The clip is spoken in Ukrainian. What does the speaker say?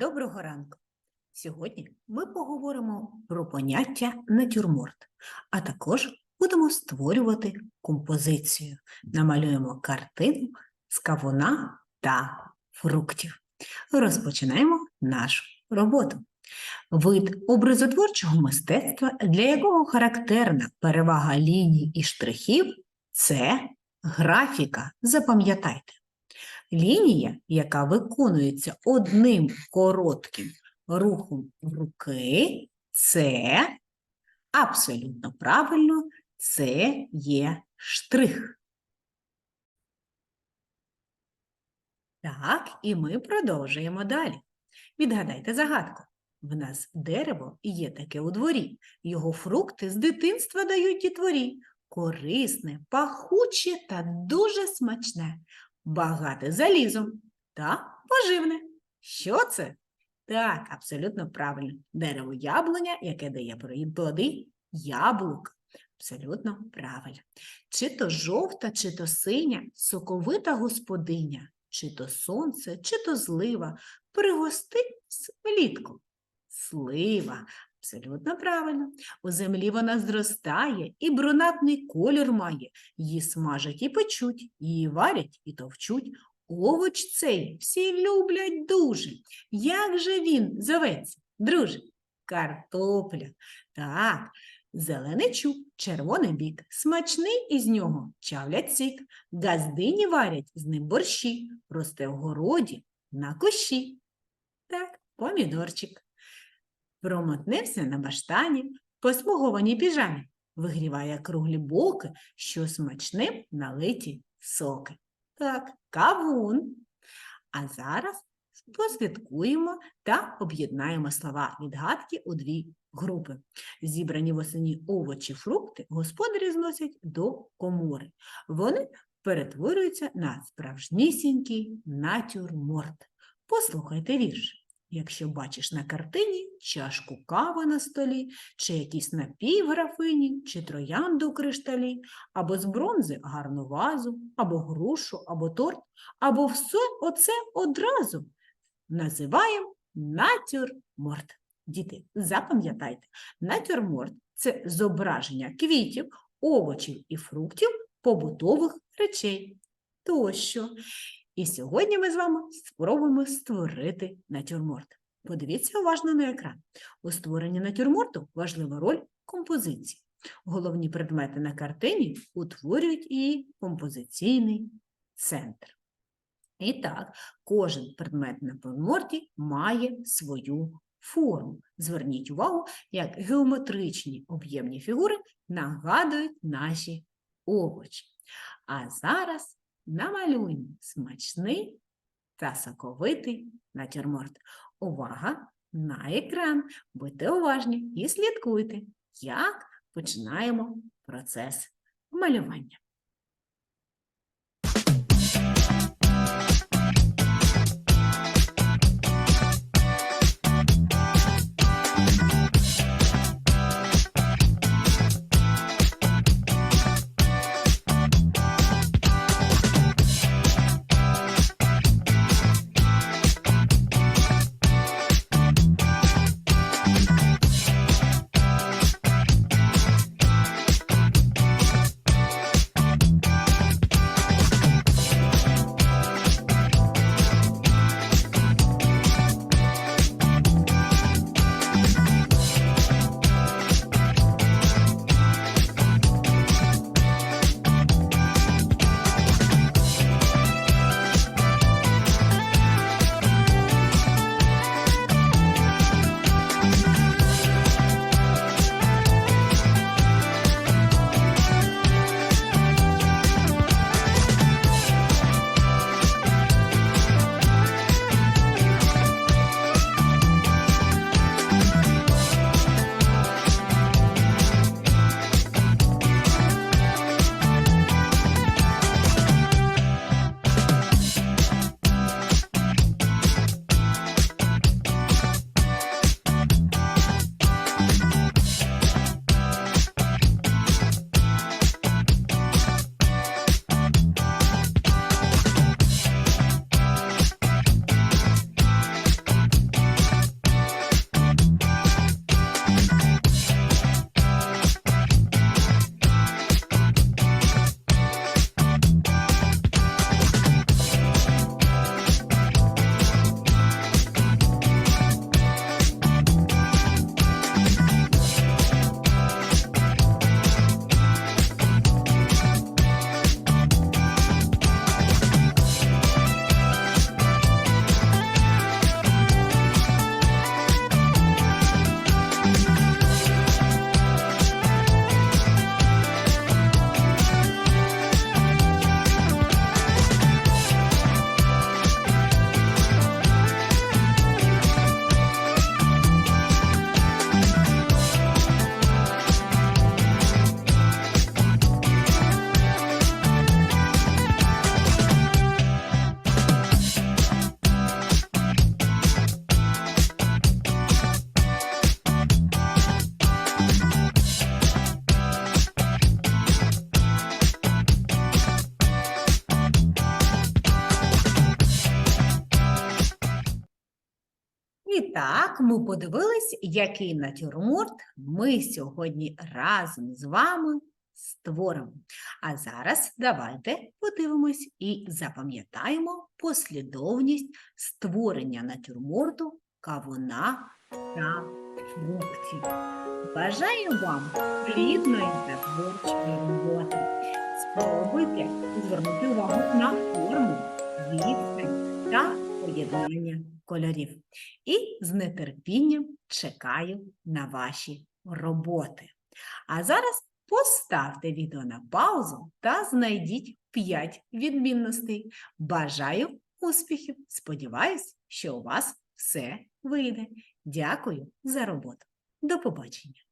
Доброго ранку! Сьогодні ми поговоримо про поняття натюрморт, а також будемо створювати композицію. Намалюємо картину з кавуна та фруктів. Розпочинаємо нашу роботу. Вид образотворчого мистецтва, для якого характерна перевага ліній і штрихів, це графіка. Запам'ятайте. Лінія, яка виконується одним коротким рухом руки, це абсолютно правильно, це є штрих. Так, і ми продовжуємо далі. Відгадайте загадку. В нас дерево є таке у дворі. Його фрукти з дитинства дають дітворі. Корисне, пахуче та дуже смачне багате залізом та поживне. Що це? Так, абсолютно правильно. Дерево яблуня, яке дає плоди яблук. Абсолютно правильно. Чи то жовта, чи то синя, соковита господиня, чи то сонце, чи то злива, пригостить влітку. Слива. Абсолютно правильно. У землі вона зростає і брунатний колір має. Її смажать і печуть, її варять і товчуть. Овоч цей всі люблять дуже. Як же він зоветься, друже? Картопля. Так, зелений чуб, червоний бік, смачний із нього чавлять сік, газдині варять з ним борщі, росте в городі на кущі. Так, помідорчик промотнився на баштані, посмугованій піжамі, вигріває круглі боки, що смачним налиті соки. Так, кавун. А зараз послідкуємо та об'єднаємо слова відгадки у дві групи. Зібрані восені овочі, фрукти господарі зносять до комори. Вони перетворюються на справжнісінький натюрморт. Послухайте вірш. Якщо бачиш на картині чашку кави на столі, чи якісь напій в графині, чи троянду у кришталі, або з бронзи гарну вазу, або грушу, або торт, або все оце одразу називаємо натюрморт. Діти, запам'ятайте, натюрморт – це зображення квітів, овочів і фруктів побутових речей тощо. І сьогодні ми з вами спробуємо створити натюрморт. Подивіться уважно на екран. У створенні натюрморту важлива роль композиції. Головні предмети на картині утворюють і композиційний центр. І так, кожен предмет на натюрморті має свою форму. Зверніть увагу, як геометричні об'ємні фігури нагадують наші овочі. А зараз намалюємо смачний та соковитий натюрморт. Увага на екран! Будьте уважні і слідкуйте, як починаємо процес малювання. І так, ми подивились, який натюрморт ми сьогодні разом з вами створимо. А зараз давайте подивимось і запам'ятаємо послідовність створення натюрморту кавуна та фруктів. Бажаю вам плідної та творчої роботи. Спробуйте звернути увагу на форму, відстань та поєднання кольорів. І з нетерпінням чекаю на ваші роботи. А зараз поставте відео на паузу та знайдіть 5 відмінностей. Бажаю успіхів! Сподіваюсь, що у вас все вийде. Дякую за роботу. До побачення!